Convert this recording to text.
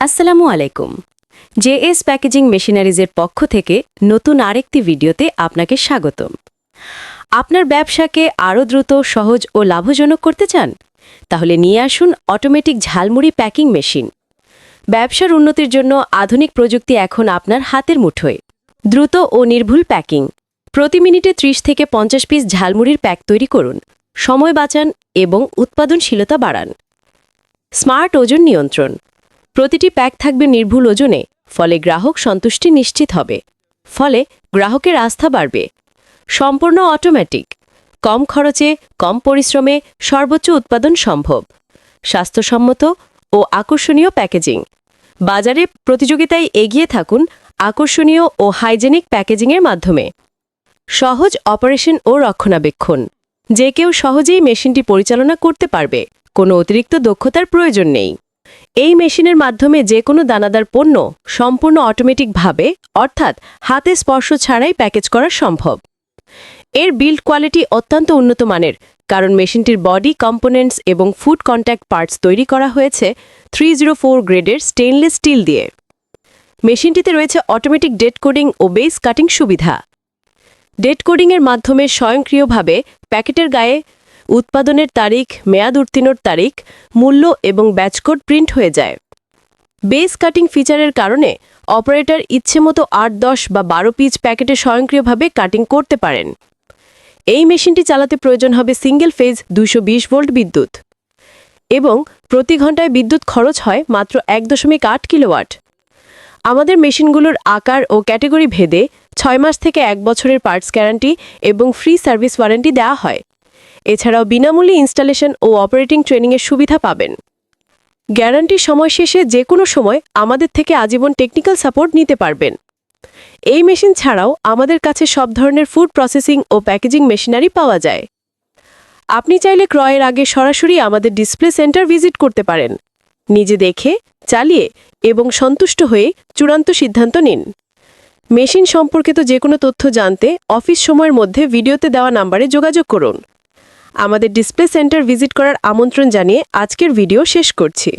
আসসালামু আলাইকুম। JS packaging মেশিনারিজের পক্ষ থেকে নতুন আরেকটি ভিডিওতে আপনাকে স্বাগতম। আপনার ব্যবসাকে আরও দ্রুত, সহজ ও লাভজনক করতে চান? তাহলে নিয়ে আসুন অটোমেটিক ঝালমুড়ি প্যাকিং মেশিন। ব্যবসার উন্নতির জন্য আধুনিক প্রযুক্তি এখন আপনার হাতের মুঠোয়। দ্রুত ও নির্ভুল প্যাকিং। প্রতি মিনিটে 30 থেকে পঞ্চাশ পিস ঝালমুড়ির প্যাক তৈরি করুন। সময় বাঁচান এবং উৎপাদনশীলতা বাড়ান। স্মার্ট ওজন নিয়ন্ত্রণ। প্রতিটি প্যাক থাকবে নির্ভুল ওজনে, ফলে গ্রাহক সন্তুষ্টি নিশ্চিত হবে। ফলে গ্রাহকের আস্থা বাড়বে। সম্পূর্ণ অটোমেটিক। কম খরচে, কম পরিশ্রমে সর্বোচ্চ উৎপাদন সম্ভব। স্বাস্থ্যসম্মত ও আকর্ষণীয় প্যাকেজিং। বাজারে প্রতিযোগিতায় এগিয়ে থাকুন আকর্ষণীয় ও হাইজেনিক প্যাকেজিংয়ের মাধ্যমে। সহজ অপারেশন ও রক্ষণাবেক্ষণ। যে কেউ সহজেই মেশিনটি পরিচালনা করতে পারবে। কোনো অতিরিক্ত দক্ষতার প্রয়োজন নেই। এই মেশিনের মাধ্যমে যে কোনো দানাদার পণ্য সম্পূর্ণ অটোমেটিকভাবে অর্থাৎ হাতে স্পর্শ ছাড়াই প্যাকেজ করা সম্ভব। এর বিল্ড কোয়ালিটি অত্যন্ত উন্নত মানের, কারণ মেশিনটির বডি কম্পোনেন্টস এবং ফুড কন্ট্যাক্ট পার্টস তৈরি করা হয়েছে থ্রি গ্রেডের স্টেনলেস স্টিল দিয়ে। মেশিনটিতে রয়েছে অটোমেটিক ডেট কোডিং ও বেস কাটিং সুবিধা। ডেট কোডিংয়ের মাধ্যমে স্বয়ংক্রিয়ভাবে প্যাকেটের গায়ে উৎপাদনের তারিখ, মেয়াদ উত্তীর্ণর তারিখ, মূল্য এবং ব্যাচকোড প্রিন্ট হয়ে যায়। বেস কাটিং ফিচারের কারণে অপারেটর ইচ্ছেমতো আট, দশ বা বারো পিচ প্যাকেটে স্বয়ংক্রিয়ভাবে কাটিং করতে পারেন। এই মেশিনটি চালাতে প্রয়োজন হবে সিঙ্গেল ফেজ দুশো বিশ ভোল্ট বিদ্যুৎ। এবং প্রতি ঘন্টায় বিদ্যুৎ খরচ হয় মাত্র এক দশমিক আট কিলোওয়াট আমাদের মেশিনগুলোর আকার ও ক্যাটেগরি ভেদে ছয় মাস থেকে এক বছরের পার্টস গ্যারান্টি এবং ফ্রি সার্ভিস ওয়ারেন্টি দেওয়া হয়। এছাড়াও বিনামূল্যে ইনস্টলেশন ও অপারেটিং ট্রেনিংয়ের সুবিধা পাবেন। গ্যারান্টির সময় শেষে যে কোনো সময় আমাদের থেকে আজীবন টেকনিক্যাল সাপোর্ট নিতে পারবেন। এই মেশিন ছাড়াও আমাদের কাছে সব ধরনের ফুড প্রসেসিং ও প্যাকেজিং মেশিনারি পাওয়া যায়। আপনি চাইলে ক্রয়ের আগে সরাসরি আমাদের ডিসপ্লে সেন্টার ভিজিট করতে পারেন। নিজে দেখে, চালিয়ে এবং সন্তুষ্ট হয়ে চূড়ান্ত সিদ্ধান্ত নিন। মেশিন সম্পর্কিত যে কোনো তথ্য জানতে অফিস সময়ের মধ্যে ভিডিওতে দেওয়া নাম্বারে যোগাযোগ করুন। আমাদের ডিসপ্লে সেন্টার ভিজিট করার আমন্ত্রণ জানিয়ে আজকের ভিডিও শেষ করছি।